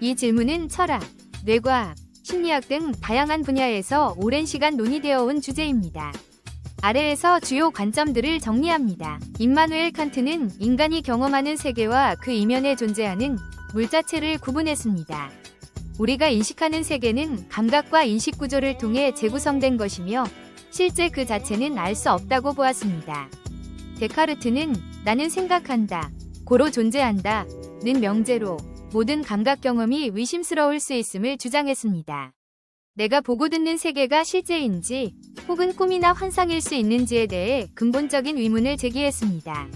이 질문은 철학, 뇌과학, 심리학 등 다양한 분야에서 오랜 시간 논의되어 온 주제입니다. 아래에서 주요 관점들을 정리합니다. 임마누엘 칸트는 인간이 경험하는 세계와 그 이면에 존재하는 물 자체를 구분했습니다. 우리가 인식하는 세계는 감각과 인식 구조를 통해 재구성된 것이며 실제 그 자체는 알 수 없다고 보았습니다. 데카르트는 나는 생각한다, 고로 존재한다, 는 명제로 모든 감각 경험이 의심스러울 수 있음을 주장했습니다. 내가 보고 듣는 세계가 실제인지 혹은 꿈이나 환상일 수 있는지에 대해 근본적인 의문을 제기했습니다.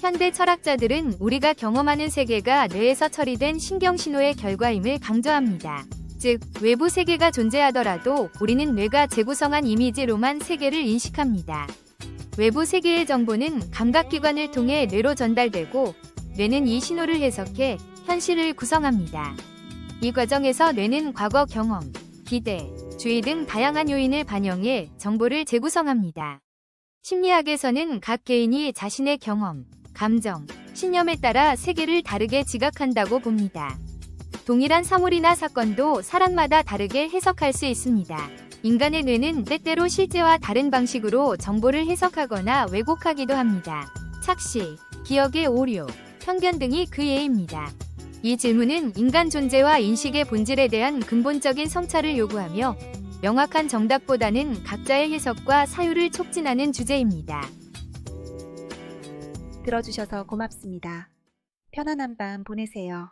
현대 철학자들은 우리가 경험하는 세계가 뇌에서 처리된 신경신호의 결과임을 강조합니다. 즉, 외부 세계가 존재하더라도 우리는 뇌가 재구성한 이미지로만 세계를 인식합니다. 외부 세계의 정보는 감각기관을 통해 뇌로 전달되고 뇌는 이 신호를 해석해 현실을 구성합니다. 이 과정에서 뇌는 과거 경험, 기대, 주의 등 다양한 요인을 반영해 정보를 재구성합니다. 심리학에서는 각 개인이 자신의 경험, 감정, 신념에 따라 세계를 다르게 지각한다고 봅니다. 동일한 사물이나 사건도 사람마다 다르게 해석할 수 있습니다. 인간의 뇌는 때때로 실제와 다른 방식으로 정보를 해석하거나 왜곡하기도 합니다. 착시, 기억의 오류, 편견 등이 그 예입니다. 이 질문은 인간 존재와 인식의 본질에 대한 근본적인 성찰을 요구하며 명확한 정답보다는 각자의 해석과 사유를 촉진하는 주제입니다. 들어주셔서 고맙습니다. 편안한 밤 보내세요.